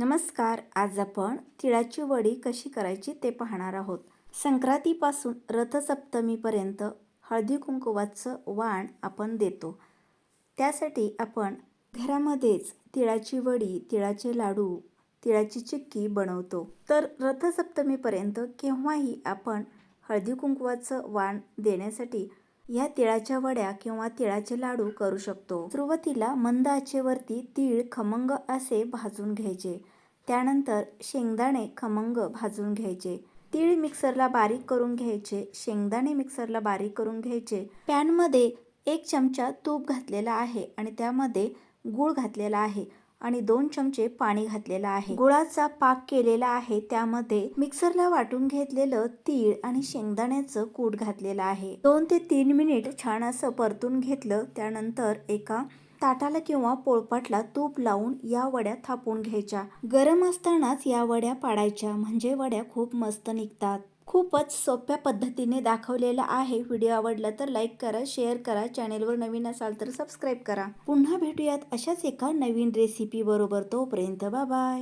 नमस्कार आज आपण तिळाची वडी कशी करायची ते पाहणार आहोत. संक्रांतीपासून रथसप्तमीपर्यंत हळदी कुंकुवाचं वाण आपण देतो. त्यासाठी आपण घरामध्येच तिळाची वडी तिळाचे लाडू तिळाची चिक्की बनवतो. तर रथसप्तमीपर्यंत केव्हाही आपण हळदी कुंकुवाचं वाण देण्यासाठी या तिळाच्या वड्या किंवा तिळाचे लाडू करू शकतो. सुरुवातीला मंद आचेवरती तीळ खमंग असे भाजून घ्यायचे. त्यानंतर शेंगदाणे खमंग भाजून घ्यायचे. तीळ मिक्सरला बारीक करून घ्यायचे. शेंगदाणे मिक्सरला बारीक करून घ्यायचे. पॅनमध्ये एक चमचा तूप घातलेला आहे आणि त्यामध्ये गूळ घातलेला आहे. आणि दोन चमचे पाणी घातलेलं आहे. गुळाचा पाक केलेला आहे. त्यामध्ये मिक्सरला वाटून घेतलेलं तीळ आणि शेंगदाण्याचं कूट घातलेलं आहे. दोन ते तीन मिनिट छान असं परतून घेतलं. त्यानंतर एका ताटाला किंवा पोळपाटला तूप लावून या वड्या थापून घ्यायच्या. गरम असतानाच या वड्या पाडायच्या. म्हणजे वड्या खूप मस्त निघतात. खूपच सोप्या पद्धतीने दाखवलेला आहे. व्हिडिओ आवडला तर लाईक करा शेअर करा. चॅनेलवर नवीन असाल तर सबस्क्राईब करा. पुन्हा भेटूयात अशाच एका नवीन रेसिपी बरोबर. तोपर्यंत बाय.